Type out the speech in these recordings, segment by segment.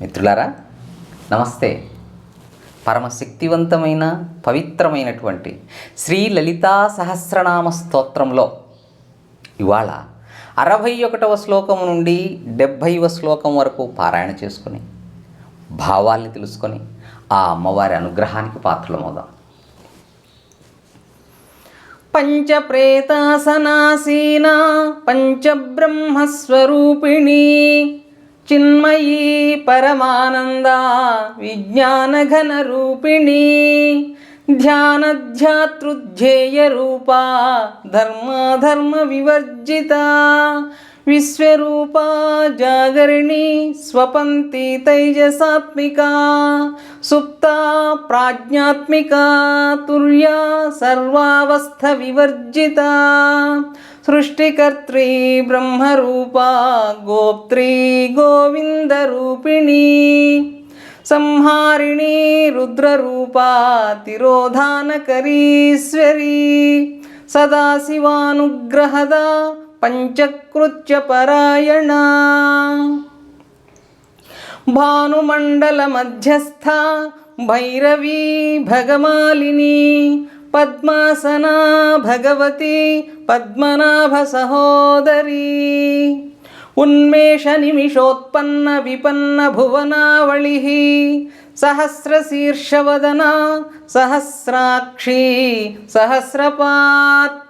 మిత్రులారా నమస్తే. పరమశక్తివంతమైన పవిత్రమైనటువంటి శ్రీ లలితా సహస్రనామ స్తోత్రంలో ఇవాళ అరవై ఒకటవ శ్లోకం నుండి డెబ్భైవ శ్లోకం వరకు పారాయణ చేసుకొని భావాల్ని తెలుసుకొని ఆ అమ్మవారి అనుగ్రహానికి పాత్రలమవుదాం. పంచప్రేతాసనాసీనా పంచబ్రహ్మస్వరూపిణీ. చిన్మయీ పరమానంద విజ్ఞానఘనరూపిణి ధ్యానధ్యాతృధ్యేయరూపా ధర్మాధర్మ వివర్జిత విశ్వరూపా జాగరిణి స్వపంతి తైజసాత్మికా సుప్తా ప్రాజ్ఞాత్మికా తుర్యా సర్వావస్థ వివర్జిత సృష్టికర్త్రీ బ్రహ్మరూపా గోప్త్రీ గోవిందరూపిణీ సంహారిణీ రుద్రరూపా తిరోధానకరీశ్వరీ సదాశివానుగ్రహద పంచకృత్య పరాయణ. భానుమండల మధ్యస్థ భైరవీ భగమాలిని పద్మాసనా భగవతి పద్మనాభ సహోదరీ. ఉన్మేష నిమిషోత్పన్న విపన్న భువనావళి సహస్రశీర్షవదన సహస్రాక్షి సహస్రపాత్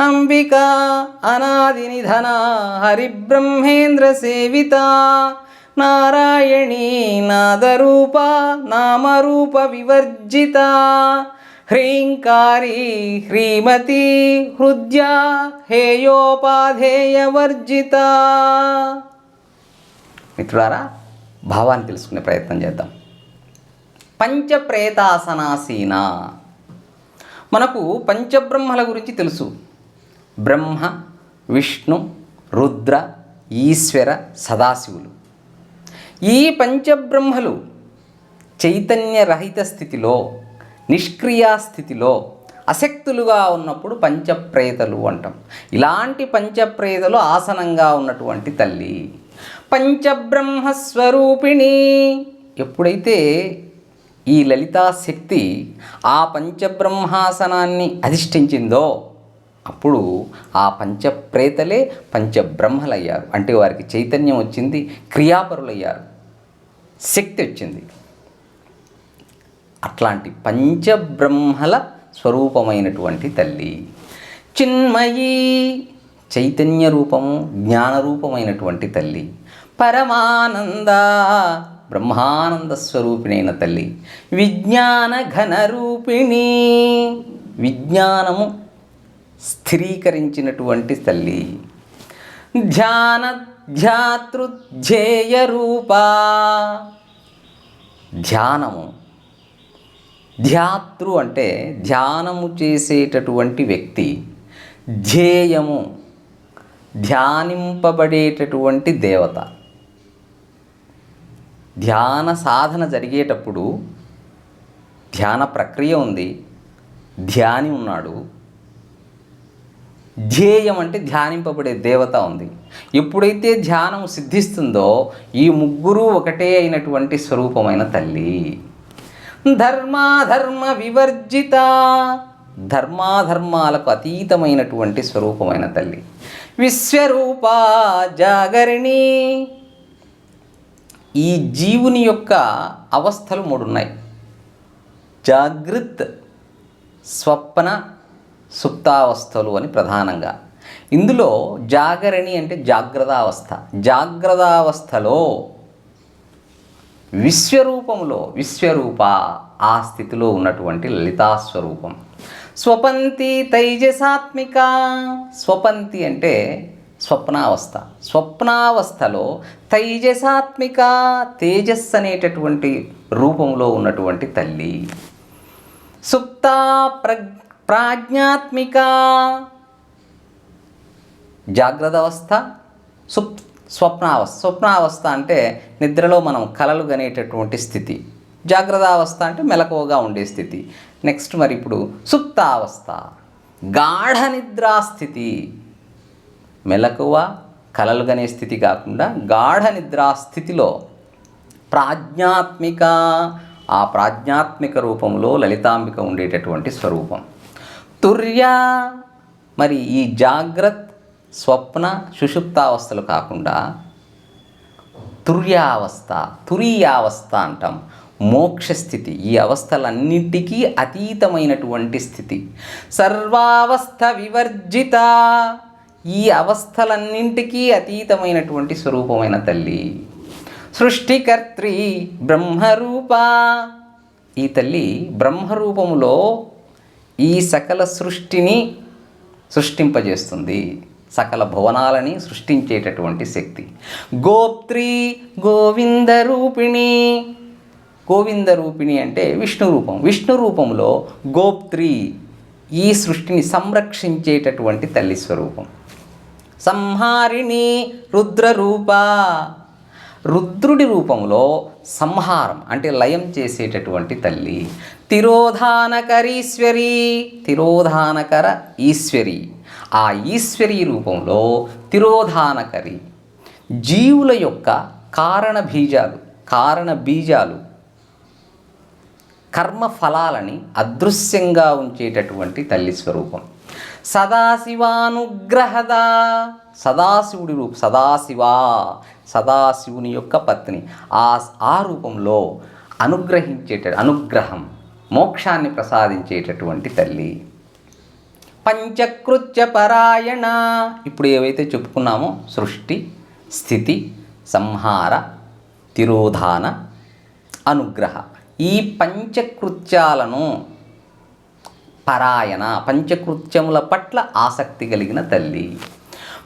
అంబిక అనాది నిధన హరిబ్రహ్మేంద్ర సేవిత నారాయణీ నాదరూప నామరూప వివర్జిత హ్రీంకారీ హ్రీమతి హృద్యా హేయోపాధేయవర్జిత మిత్రులారా భావాన్ని తెలుసుకునే ప్రయత్నం చేద్దాం. పంచప్రేతాసనాసీన. మనకు పంచబ్రహ్మల గురించి తెలుసు. బ్రహ్మ విష్ణు రుద్ర ఈశ్వర సదాశివులు. ఈ పంచబ్రహ్మలు చైతన్యరహిత స్థితిలో నిష్క్రియాస్థితిలో అశక్తులుగా ఉన్నప్పుడు పంచప్రేతలు అంటాం. ఇలాంటి పంచప్రేతలు ఆసనంగా ఉన్నటువంటి తల్లి పంచబ్రహ్మస్వరూపిణి. ఎప్పుడైతే ఈ లలితాశక్తి ఆ పంచబ్రహ్మాసనాన్ని అధిష్ఠించిందో అప్పుడు ఆ పంచప్రేతలే పంచబ్రహ్మలయ్యారు. అంటే వారికి చైతన్యం వచ్చింది క్రియాపరులయ్యారు. శక్తి వచ్చింది. అట్లాంటి పంచబ్రహ్మల స్వరూపమైనటువంటి తల్లి చిన్మయీ చైతన్య రూపము జ్ఞానరూపమైనటువంటి తల్లి పరమానంద బ్రహ్మానంద స్వరూపిణైన తల్లి విజ్ఞాన ఘన రూపిణి విజ్ఞానము స్థిరీకరించినటువంటి తల్లి. ధ్యాన ధ్యాతృధ్యేయ రూపా. ధ్యానము. ధ్యాతృ అంటే ధ్యానము చేసేటటువంటి వ్యక్తి. ధ్యేయము. ధ్యానింపబడేటటువంటి దేవత. ధ్యాన సాధన జరిగేటప్పుడు ధ్యాన ప్రక్రియ ఉంది. ధ్యాని ఉన్నాడు. ధ్యేయం అంటే ధ్యానింపబడే దేవత ఉంది. ఎప్పుడైతే ధ్యానం సిద్ధిస్తుందో ఈ ముగ్గురు ఒకటే అయినటువంటి స్వరూపమైన తల్లి. ధర్మాధర్మ వివర్జిత ధర్మాధర్మాలకు అతీతమైనటువంటి స్వరూపమైన తల్లి. విశ్వరూప జాగరిణి. ఈ జీవుని యొక్క అవస్థలు మూడున్నాయి. జాగృత్ స్వప్న సుప్తావస్థలు అని ప్రధానంగా. ఇందులో జాగరణి అంటే జాగ్రత్తావస్థ జాగ్రత్తావస్థలో విశ్వరూపంలో విశ్వరూప ఆ స్థితిలో ఉన్నటువంటి లలితాస్వరూపం. స్వపంతి తైజసాత్మిక. స్వపంతి అంటే స్వప్నావస్థ. స్వప్నావస్థలో తైజసాత్మిక తేజస్ అనేటటువంటి రూపంలో ఉన్నటువంటి తల్లి. సుప్త ప్రజ్ఞ ప్రాజ్ఞాత్మిక. జాగ్రత్త అవస్థ సుప్ స్వప్నావస్థ. స్వప్నావస్థ అంటే నిద్రలో మనం కలలు గనేటటువంటి స్థితి. జాగ్రత్త అవస్థ అంటే మెలకువగా ఉండే స్థితి. నెక్స్ట్ మరి ఇప్పుడు సుప్తావస్థ. గాఢ నిద్రాస్థితి మెలకువ కలలు గనే స్థితి కాకుండా గాఢ నిద్రా స్థితిలో ప్రాజ్ఞాత్మిక. ఆ ప్రాజ్ఞాత్మిక రూపంలో లలితాంబిక ఉండేటటువంటి స్వరూపం. తుర్యా. మరి ఈ జాగ్రత్త స్వప్న సుషుప్తావస్థలు కాకుండా తుర్యావస్థ తురీయావస్థ అంటాం. మోక్ష స్థితి. ఈ అవస్థలన్నింటికీ అతీతమైనటువంటి స్థితి. సర్వావస్థ వివర్జిత. ఈ అవస్థలన్నింటికీ అతీతమైనటువంటి స్వరూపమైన తల్లి. సృష్టికర్త్రి బ్రహ్మరూప. ఈ తల్లి బ్రహ్మరూపములో ఈ సకల సృష్టిని సృష్టింపజేస్తుంది. సకల భువనాలని సృష్టించేటటువంటి శక్తి. గోప్త్రి గోవింద రూపిణి. గోవింద రూపిణి అంటే విష్ణు రూపం. విష్ణు రూపంలో గోప్త్రి ఈ సృష్టిని సంరక్షించేటటువంటి తల్లి స్వరూపం. సంహారిణి రుద్రరూప. రుద్రుడి రూపంలో సంహారం అంటే లయం చేసేటటువంటి తల్లి. తిరోధానకరీశ్వరి. తిరోధానకర ఈశ్వరి. ఆ ఈశ్వరి రూపంలో తిరోధానకరి. జీవుల యొక్క కారణ బీజాలు కారణ బీజాలు కర్మ ఫలాలని అదృశ్యంగా ఉంచేటటువంటి తల్లి స్వరూపం. సదాశివానుగ్రహద. సదాశివుడి రూప సదాశివా సదాశివుని యొక్క పత్ని. ఆ ఆ రూపంలో అనుగ్రహించేట అనుగ్రహం మోక్షాన్ని ప్రసాదించేటటువంటి తల్లి. పంచకృత్య పరాయణ. ఇప్పుడు ఏవైతే చెప్పుకున్నామో సృష్టి స్థితి సంహార తిరోధాన అనుగ్రహ. ఈ పంచకృత్యాలను పరాయణ పంచకృత్యముల పట్ల ఆసక్తి కలిగిన తల్లి.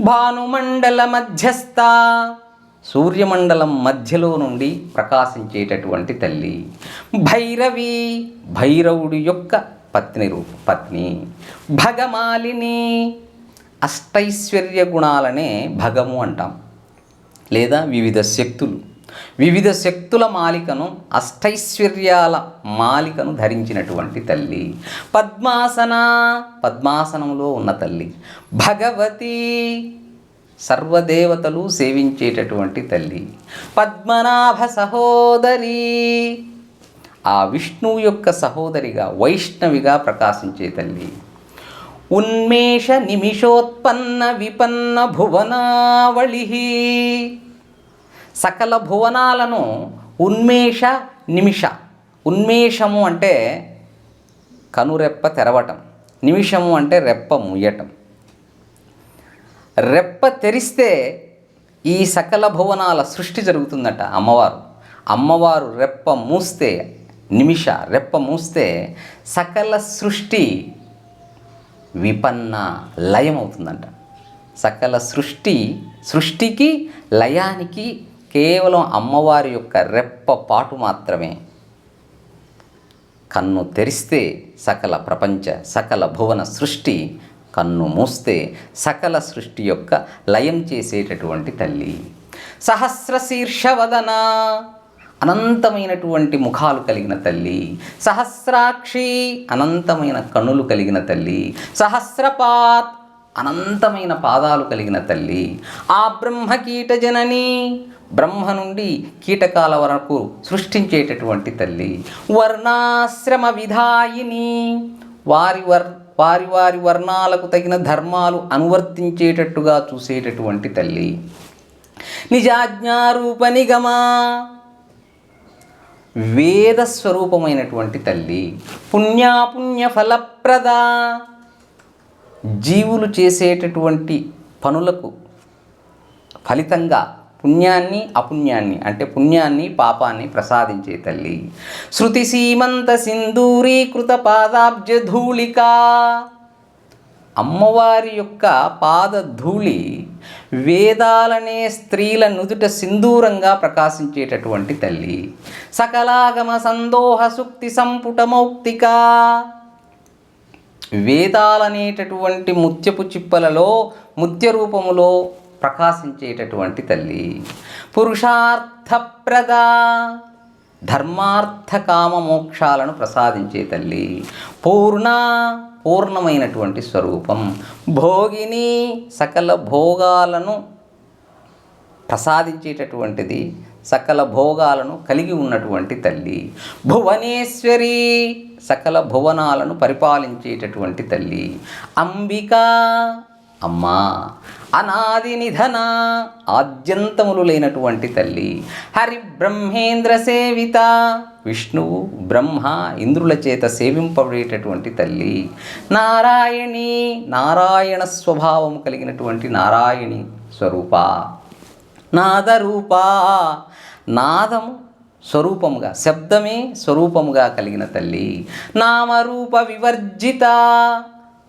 భానుమండల మధ్యస్థ. సూర్యమండలం మధ్యలో నుండి ప్రకాశించేటటువంటి తల్లి. భైరవి భైరవుడి యొక్క పత్ని రూప పత్ని. భగమాలిని అష్టైశ్వర్య గుణాలనే భగము అంటాం. లేదా వివిధ శక్తులు. వివిధ శక్తుల మాలికను అష్టైశ్వర్యాల మాలికను ధరించినటువంటి తల్లి. పద్మాసన పద్మాసనంలో ఉన్న తల్లి. భగవతి సర్వదేవతలు సేవించేటటువంటి తల్లి. పద్మనాభ సహోదరి. ఆ విష్ణువు యొక్క సహోదరిగా వైష్ణవిగా ప్రకాశించే తల్లి. ఉన్మేష నిమిషోత్పన్న విపన్న భువనావళి. సకల భువనాలను ఉన్మేష నిమిష. ఉన్మేషము అంటే కనురెప్ప తెరవటం. నిమిషము అంటే రెప్ప ముయ్యటం. రెప్ప తెరిస్తే ఈ సకల భువనాల సృష్టి జరుగుతుందట అమ్మవారు. అమ్మవారు రెప్ప మూస్తే నిమిష రెప్ప మూస్తే సకల సృష్టి విపన్న లయం అవుతుందంట సకల సృష్టి సృష్టికి లయానికి కేవలం అమ్మవారి యొక్క రెప్ప పాటు మాత్రమే. కన్ను తెరిస్తే సకల ప్రపంచ సకల భువన సృష్టి కన్ను మూస్తే సకల సృష్టి యొక్క లయం చేసేటటువంటి తల్లి. సహస్రశీర్షవదన అనంతమైనటువంటి ముఖాలు కలిగిన తల్లి. సహస్రాక్షి అనంతమైన కణులు కలిగిన తల్లి. సహస్రపాత్ అనంతమైన పాదాలు కలిగిన తల్లి. ఆ బ్రహ్మకీట జనని బ్రహ్మ నుండి కీటకాల వరకు సృష్టించేటటువంటి తల్లి. వర్ణాశ్రమ విధాయిని వారి వర్ వారి వారి వర్ణాలకు తగిన ధర్మాలు అనువర్తించేటట్టుగా చూసేటటువంటి తల్లి. నిజాజ్ఞారూప నిగమా. వేద స్వరూపమైనటువంటి తల్లి. పుణ్యాపుణ్య ఫలప్రద. జీవులు చేసేటటువంటి పనులకు ఫలితంగా పుణ్యాన్ని అపుణ్యాన్ని అంటే పుణ్యాన్ని పాపాన్ని ప్రసాదించే తల్లి. శృతి సీమంత సింధూరీకృత పాదాబ్జ ధూళిక. అమ్మవారి యొక్క పాదధూళి వేదాలనే స్త్రీల నుదుట సింధూరంగా ప్రకాశించేటటువంటి తల్లి. సకలాగమ సందోహ సుక్తి సంపుట మౌక్తిక. వేదాలనేటటువంటి ముత్యపు చిప్పలలో ముత్య రూపములో ప్రకాశించేటటువంటి తల్లి. పురుషార్థప్రద ధర్మార్థ కామ మోక్షాలను ప్రసాదించే తల్లి. పూర్ణ పూర్ణమైనటువంటి స్వరూపం. భోగిని సకల భోగాలను ప్రసాదించేటటువంటిది సకల భోగాలను కలిగి ఉన్నటువంటి తల్లి. భువనేశ్వరి సకల భువనాలను పరిపాలించేటటువంటి తల్లి. అంబిక అమ్మా అనాది నిధన ఆద్యంతములు లేనటువంటి తల్లి. హరి బ్రహ్మేంద్ర సేవిత విష్ణువు బ్రహ్మ ఇంద్రుల చేత సేవింపబడేటటువంటి తల్లి. నారాయణి నారాయణ స్వభావము కలిగినటువంటి నారాయణి స్వరూప. నాదరూప నాదము స్వరూపముగా శబ్దమే స్వరూపముగా కలిగిన తల్లి. నామరూప వివర్జిత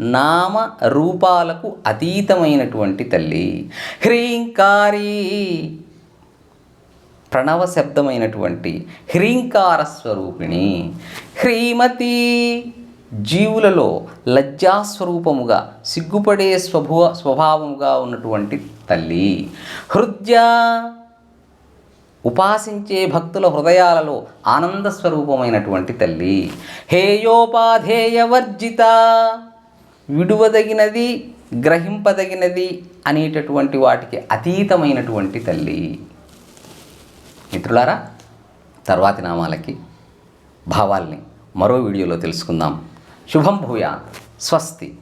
నామ రూపాలకు అతీతమైనటువంటి తల్లి. హ్రీంకారి ప్రణవ శబ్దమైనటువంటి హ్రీంకార స్వరూపిణి. హ్రీమతి జీవులలో లజ్జాస్వరూపముగా సిగ్గుపడే స్వభువ స్వభావముగా ఉన్నటువంటి తల్లి. హృద్య ఉపాసించే భక్తుల హృదయాలలో ఆనంద స్వరూపమైనటువంటి తల్లి. హేయోపాధేయవర్జిత విడువదగినది గ్రహింపదగినది అనేటటువంటి వాటికి అతీతమైనటువంటి తల్లి. మిత్రులారా తర్వాతి నామాలకి భావాల్ని మరో వీడియోలో తెలుసుకుందాం. శుభం భూయా స్వస్తి.